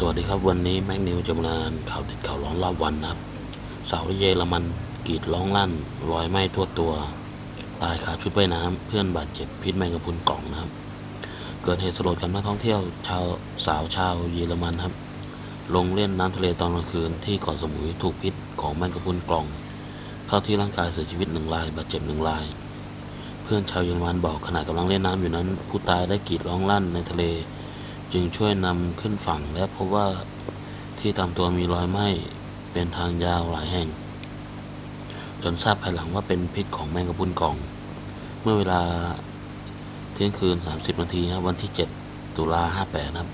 สวัสดีครับวันนี้แม็กนิวจะมารายงานข่าวเด็ดข่าวร้อนรอบวันนะครับสาวเยอรมันกรีดร้องลั่น รอยไหม้ทั่วตัว ตายขาชุดว่ายน้ำเพื่อนบาดเจ็บพิษแมงกะพรุนกล่องนะครับ เกิดเหตุสลดกับนักท่องเที่ยวชาวสาวชาวเยอรมันครับ ลงเล่นน้ำทะเลตอนกลางคืนที่เกาะสมุยถูกพิษของแมงกะพรุนกล่อง เข้าที่ร่างกายเสียชีวิตหนึ่งรายบาดเจ็บหนึ่งราย เพื่อนชาวเยอรมันบอกขณะกำลังเล่นน้ำอยู่นั้น ผู้ตายได้กรีดร้องลั่นในทะเล จึงช่วยนำขึ้นฝั่งและพบว่าที่ตามตัวมีรอยไหม้เป็นทางยาวหลายแห่ง จนทราบภายหลังว่าเป็นพิษของแมงกะพรุนกล่อง เมื่อเวลาเที่ยงคืน 30 นาทีครับวันที่ 7 ตุลา 58 นะครับ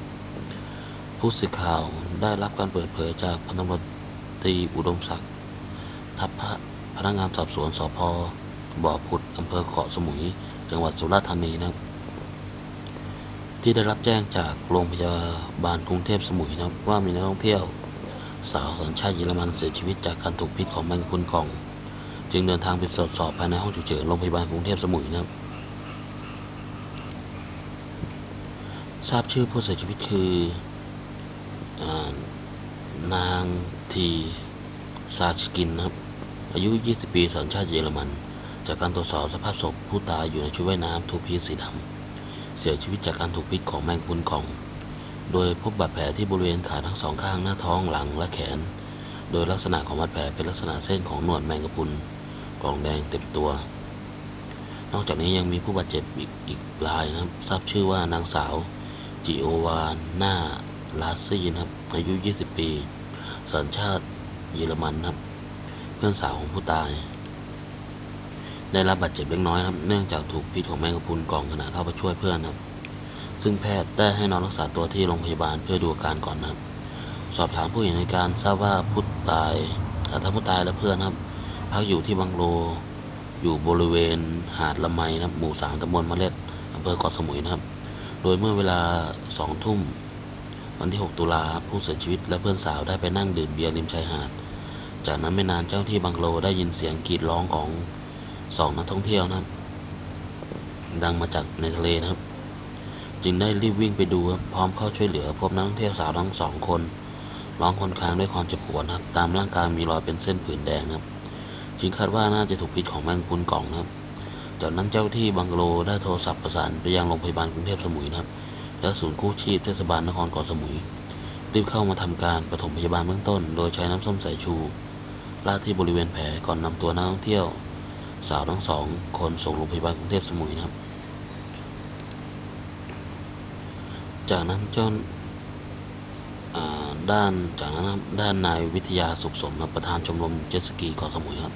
ผู้สื่อข่าวได้รับการเปิดเผยจากพันตำรวจตรีอุดมศักดิ์ทัพพระพนักงานสอบสวนสพบ่อผุดอำเภอเกาะสมุย จังหวัดสุราษฎร์ธานีนะครับ ที่ได้รับแจ้งจากโรงพยาบาลกรุงเทพสมุยนะครับว่ามีนักท่องเที่ยว สาวสัญชาติเยอรมันเสียชีวิตจากการถูกพิษของแมงกะพรุนกล่อง จึงเดินทางไปตรวจสอบภายในห้องฉุกเฉินโรงพยาบาลกรุงเทพสมุยนะครับ ทราบชื่อผู้เสียชีวิตคืออนางทีซาชกินนะครับอายุ 20 ปีสัญชาติเยอรมัน จากการตรวจสอบสภาพศพผู้ตายอยู่ในชุดว่ายน้ำถูกพิษสีดำ เสียชีวิตจากการถูกพิษของแมงกุนกอง โดยพบบาดแผลที่บริเวณขาทั้งสองข้างหน้าท้องหลังและแขน โดยลักษณะของบาดแผลเป็นลักษณะเส้นของหนวดแมงกะพรุนกล่องแดงเต็มตัว นอกจากนี้ยังมีผู้บาดเจ็บอีกอีกรายนะครับ ทราบชื่อว่านางสาว จิโอวานหน้าลาซี่นะครับ อายุ 20 ปี สัญชาติเยอรมันนะครับ เพื่อนสาวของผู้ตาย ได้รับบาดเจ็บเล็กน้อยครับ เนื่องจากถูกพิษของแมงกะพรุนกล่องขณะเข้าไปช่วยเพื่อนครับ ซึ่งแพทย์ได้ให้นอนรักษาตัวที่โรงพยาบาลเพื่อดูอาการก่อนนะครับ สอบถามผู้เห็นในการทราบว่าผู้ตายอ่อทั้งผู้ตายและเพื่อนครับพักอยู่ที่บังโลอยู่บริเวณหาดละไมนะครับ หมู่สามตำบลมะเล็ดอำเภอเกาะสมุยนะครับ โดยเมื่อเวลาสองทุ่มวันที่ 6 ตุลาผู้เสียชีวิตและเพื่อนสาวได้ไปนั่งดื่มเบียร์ริมชายหาด จากนั้นไม่นานเจ้าหน้าที่บังโลได้ยินเสียงกรีดร้องของ สองนักท่องเที่ยวนะครับ ดังมาจากในทะเลนะครับ จึงได้รีบวิ่งไปดูครับพร้อมเข้าช่วยเหลือพบนักท่องเที่ยวสาวทั้งสองคนร้องคนคลางด้วยความเจ็บปวดนะครับ ตามร่างกายมีรอยเป็นเส้นผื่นแดงครับ จึงคาดว่าน่าจะถูกพิษของแมงกุนกล่องนะครับ จากนั้นเจ้าที่บังกโลได้โทรศัพท์ประสานไปยังโรงพยาบาลกรุงเทพสมุยนะครับ และศูนย์กู้ชีพเทศบาลนครเกาะสมุย รีบเข้ามาทำการปฐมพยาบาลเบื้องต้น โดยใช้น้ำส้มสายชูราดที่บริเวณแผลก่อนนำตัวนักท่องเที่ยว สาวทั้งสองคนส่งโรงพยาบาลกรุงเทพสมุยนะครับ จากนั้นเจ้าด้านจากนั้นด้านนายวิทยาสุขสมประธานชมรมเจ็ตสกีเกาะสมุยครับ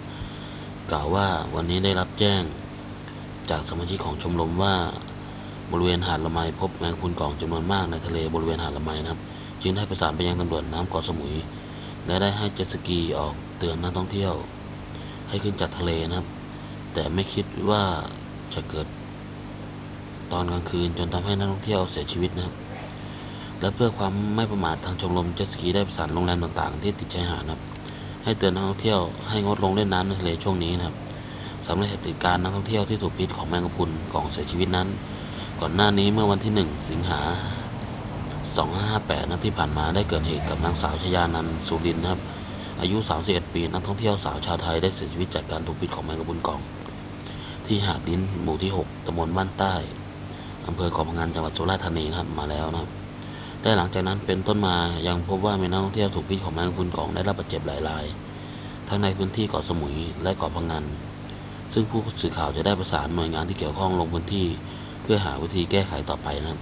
กล่าวว่าวันนี้ได้รับแจ้งจากสมาชิกของชมรมว่าบริเวณหาดละไมพบแมงกะพรุนกล่องจำนวนมากในทะเลบริเวณหาดละไมนะครับ จึงได้ประสานไปยังตำรวจน้ำเกาะสมุย และได้ให้เจ็ตสกีออกเตือนนักท่องเที่ยว ให้ขึ้นจากทะเลนะครับ แต่ไม่คิดว่าจะเกิดตอนกลางคืนจนทำให้นักท่องเที่ยวเสียชีวิตนะครับ และเพื่อความไม่ประมาททางชมรมเจ็ตสกีได้ประสานโรงแรมต่างๆ ที่ติดชายหาดนะครับ ให้เตือนนักท่องเที่ยวให้งดลงเล่นน้ำในทะเลช่วงนี้นะครับสำหรับเหตุการณ์นักท่องเที่ยวที่ถูกพิษของแมงกะพรุนกล่องเสียชีวิตนั้น ก่อนหน้านี้เมื่อวันที่ 1 สิงหา 2558นะที่ผ่านมาได้เกิดเหตุกับนางสาวชยานันสุรินทร์นะครับอายุ 31 ปีนักท่องเที่ยวสาวชาวไทยได้เสียชีวิตจากการถูกพิษของแมงกะพรุนกล่อง ที่หาดดินหมู่ที่ 6ตำบลบ้านใต้อำเภอเกาะพงันจังหวัดสุราษฎร์ธานีนะครับมาแล้วนะครับได้หลังจากนั้นเป็นต้นมายังพบว่ามีนักท่องเที่ยวถูกพิษของแมงคุณกองได้รับบาดเจ็บหลายราย ทั้งในพื้นที่เกาะสมุยและเกาะพงัน ซึ่งผู้สื่อข่าวจะได้ประสานหน่วยงานที่เกี่ยวข้องลงพื้นที่ เพื่อหาวิธีแก้ไขต่อไปนะครับ